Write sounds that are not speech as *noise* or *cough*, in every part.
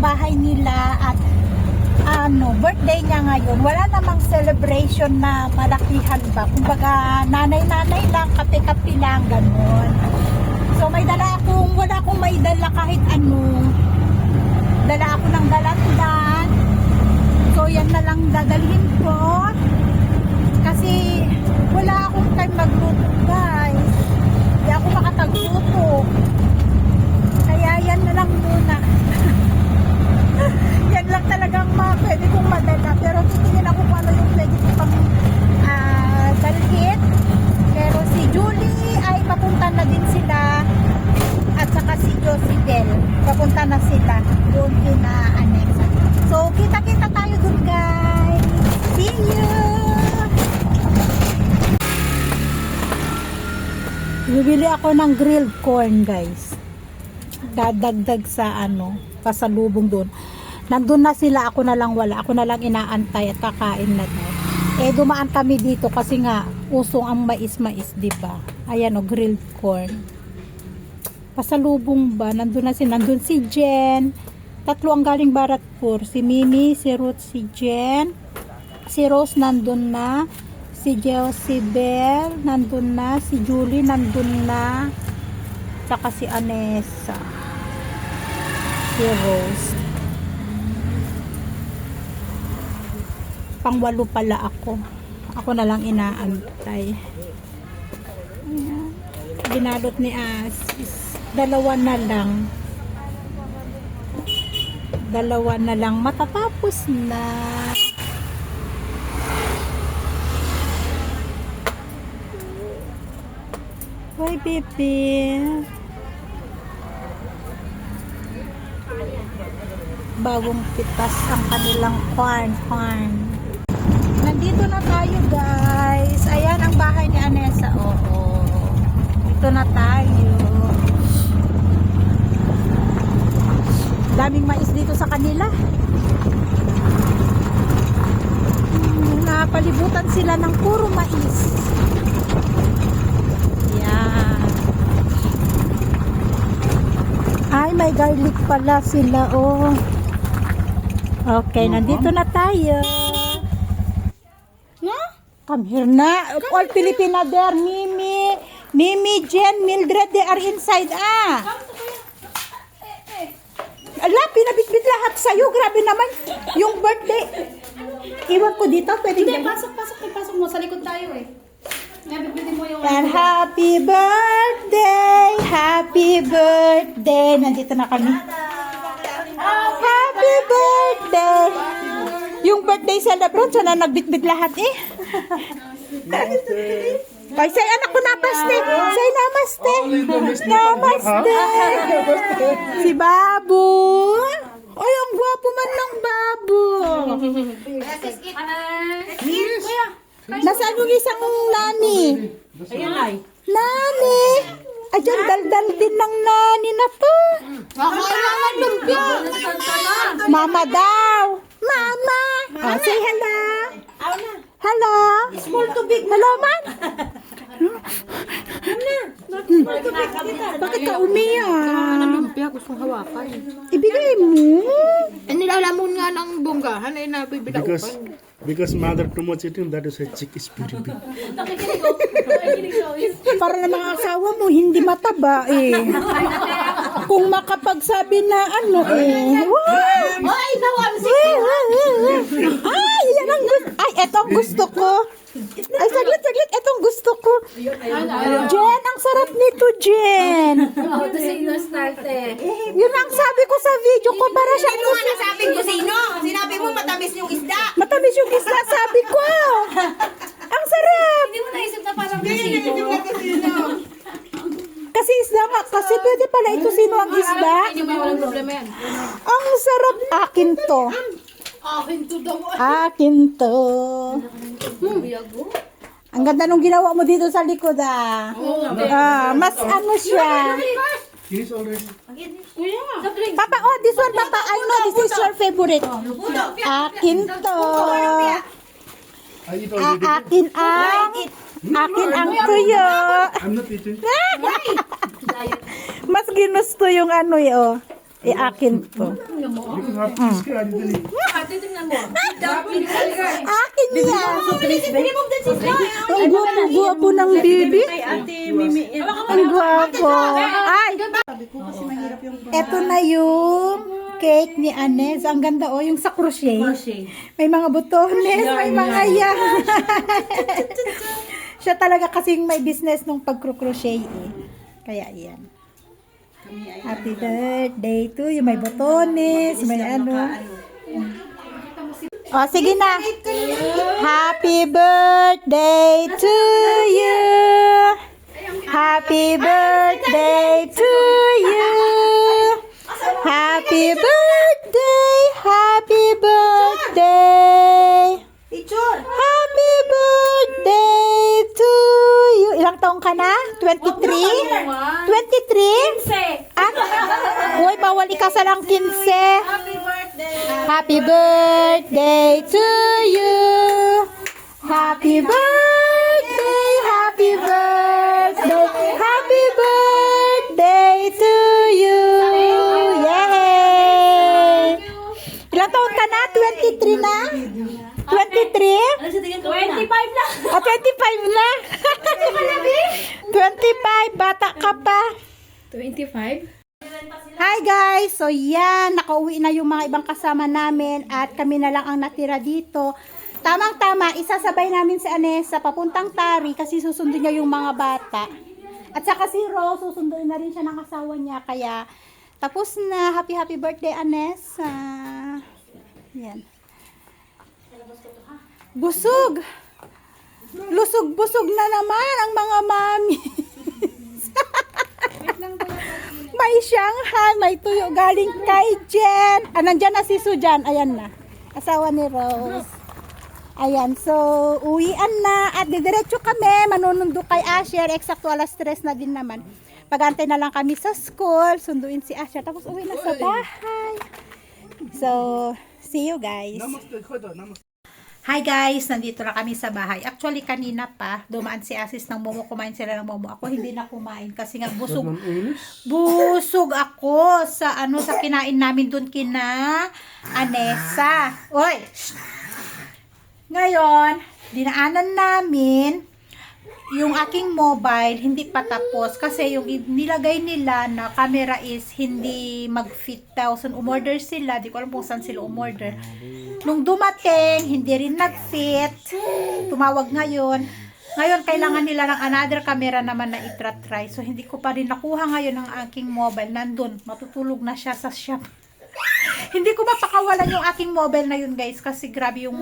bahay nila at ano, birthday niya ngayon. Wala namang celebration na malakihan ba. Kumbaga, nanay-nanay lang, kape-kape lang, ganun. So, may dala akong, wala akong may dala kahit ano. Dala ako ng dalandan. So, yan na lang dadalhin ko. Kasi, wala akong time magluto, guys. Hindi ako makapagluto. Kaya yan na lang muna. yan lang talagang mga pwede kong madala. Pero titingin ako kung ano yung pwede ko pang ah, dalhin. Pero si Julie ay papunta na din sila. At saka si Josie Del. Papunta na sila. Doon kina Anexa. So, kita-kita tayo dun guys. See you! Bibili ako ng grilled corn, guys. Dadagdag sa ano, pasalubong doon. Nandun na sila, ako na lang wala. Ako na lang inaantay at kakain na doon. Eh, dumaan kami dito kasi nga, usong ang mais-mais, di ba? Ayan o, grilled corn. Pasalubong ba? Nandun na si, nandun si Jen. Tatlo ang galing Baratpur. Si Mimi, si Ruth, si Jen. Si Rose nandun na. Si Josibel nandun na. Si Julie nandun na. Tsaka si Anessa. Si Rose. Pangwalo pala ako. Ako na lang inaantay. Ayan. Binalot ni Asis. Dalawa na lang. Dalawa na lang. Matatapos na. Hoy, baby. Bagong pitas ang kanilang corn, corn. Nandito na tayo, guys. Ayan ang bahay ni Anessa. Oo. Dito na tayo. Daming mais dito sa kanila. Hmm, Napalibutan sila ng puro mais. Yan. Ay, may garlic pala sila, oh. Okay, nandito na tayo. No? Come here na. All Filipina there. Mimi, Mimi, Jen, Mildred, they are inside, ah. Ala, pinabitbit lahat sa'yo. Grabe naman. Yung birthday. Iwan ko dito. Pwede Hindi, pasok, pasok, pasok mo. Sa likod tayo eh. Nabibili mo yung... And happy birthday, happy birthday. Nandito na kami. Happy birthday. Yung birthday celebration, sana nagbitbit lahat eh. Ay, say anak ko namaste. Say namaste. Namaste. *laughs* Si Babu. Ay, ang gwapo man ng Babu. Nasaan yung isang nani? Ayan ay. Nani! Ayan, daldal din ng nani na to. Mama daw. Mama. Oh, say hello. Hello. Small to big. Hello, man. Bakit ka umiyak? lumpia gusto hawakan. Ibigay mo. Eh, nilalamon nga ng bonggahan ay nabibila Because because mother too much eating, that is why chick is very big. Para na mga asawa mo, hindi mataba eh. *laughs* Kung makapagsabi na ano eh. Wow! Ay, nawam si Ay, yan ang gusto. Ay, eto ang gusto ko. Ay, saglit, saglit. Eto ang gusto ko. Jen, ang sarap nito, Jen. Oh, ito si Ino starte. Yun ang sabi ko sa video ko. Para siyang Ano nga nasabi ko sino? Sinabi mo matamis yung isda. Matamis yung isla, sabi ko. Ang sarap. Hindi mo naisip na parang Sino? Kasi isda nga. Kasi pwede pala ito sino ang isda. Ang sarap. Akin to. akin to daw. Akin to. Ang ganda nung ginawa mo dito sa likod ah. Ah, mas ano siya. He's already. Kuya! Papa, oh, this one, Papa, I know this is your favorite. Akin to. Ah, akin ang, akin ang tuyo. I'm not eating. *laughs* Mas ginusto yung ano eh, oh. Eh, akin to. Akin yan. Ang gwapo-gwapo ng baby. Ang gwapo. Ay! Ito na yung cake ni Anes. Ang ganda oh, yung sa crochet. May mga butones, may mga yan. *laughs* Siya talaga kasing may business nung pag-crochet eh. Kaya yan. Happy birthday to you. May botones, may ano. Oh, sige na. Happy birthday to you. Happy birthday to you. Happy birthday. Happy 23? 23? Ah? Uy, bawal ikasa lang 15. Happy birthday! Happy birthday to you. Happy birthday, happy birthday, happy birthday to you. Yay! Ilang taon ka na? 23 na? 23? 25 na. O, 25 na? 25, bata ka pa. 25? Hi guys! So yan, nakauwi na yung mga ibang kasama namin at kami na lang ang natira dito. Tamang-tama, isasabay namin si Anessa papuntang Tari kasi susunod niya yung mga bata. At saka si Rose, susunduin na rin siya ng asawa niya. Kaya, tapos na. Happy, happy birthday, Anessa. Yan. Busog! Lusog-busog na naman ang mga mami. *laughs* may Shanghai, may tuyo galing kay Jen. Ah, nandyan na si Sujan. Ayan na. Asawa ni Rose. Ayan, so uwian na at didiretso kami, manunundo kay Asher, eksakto alas 3 na din naman. Pagantay na lang kami sa school, sunduin si Asher, tapos uwi na sa bahay. So, see you guys. Namaste. Hi guys, nandito na kami sa bahay. Actually, kanina pa, dumaan si Asis ng momo, kumain sila ng momo. Ako hindi na kumain kasi nga busog, busog ako sa ano sa kinain namin doon kina Anessa. Oy! Ngayon, dinaanan namin yung aking mobile hindi pa tapos kasi yung nilagay nila na camera is hindi mag-fit daw. So, umorder sila. Di ko alam kung saan sila umorder. Nung dumating, hindi rin nag-fit. Tumawag ngayon. Ngayon, kailangan nila ng another camera naman na itra-try. So, hindi ko pa rin nakuha ngayon ang aking mobile. Nandun, matutulog na siya sa shop. *laughs* hindi ko mapakawalan yung aking mobile na yun, guys. Kasi grabe yung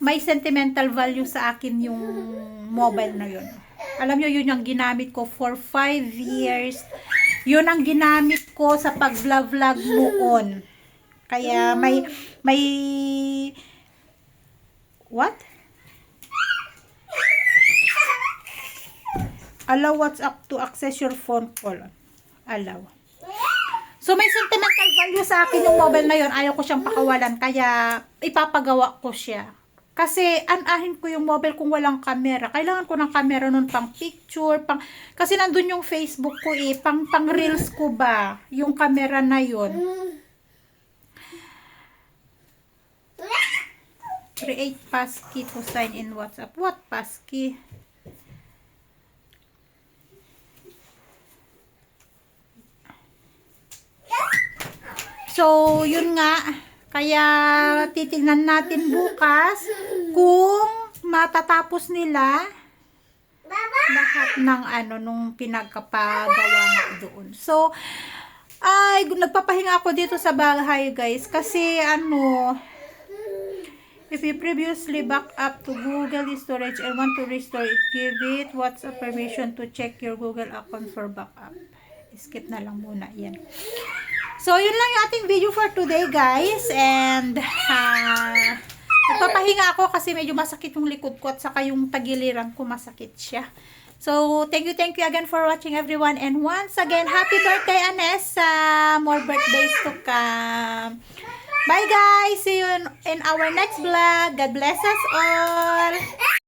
may sentimental value sa akin yung mobile na yun. Alam nyo, yun yung ginamit ko for 5 years. Yun ang ginamit ko sa pag-vlog-vlog noon. Kaya may may what? Allow WhatsApp to access your phone call. Allow. So may sentimental value sa akin yung mobile na yun. Ayaw ko siyang pakawalan kaya ipapagawa ko siya. Kasi anahin ko yung mobile kung walang camera. Kailangan ko ng camera nun pang picture, pang kasi nandun yung Facebook ko eh, pang pang reels ko ba yung camera na yun. Create passkey to sign in WhatsApp. What passkey? So, yun nga. Kaya, titignan natin bukas kung matatapos nila lahat ng ano, nung pinagkapagawa nga doon. So, ay, nagpapahinga ako dito sa bahay, guys. Kasi, ano, If you previously back up to Google storage and want to restore it, give it WhatsApp permission to check your Google account for backup. Skip na lang muna. Yan. So, yun lang yung ating video for today, guys. And, uh, nagpapahinga ako kasi medyo masakit yung likod ko at saka yung tagiliran ko masakit siya. So, thank you, thank you again for watching everyone. And once again, happy birthday, Anessa! More birthdays to come. Bye, guys! See you in, in our next vlog. God bless us all!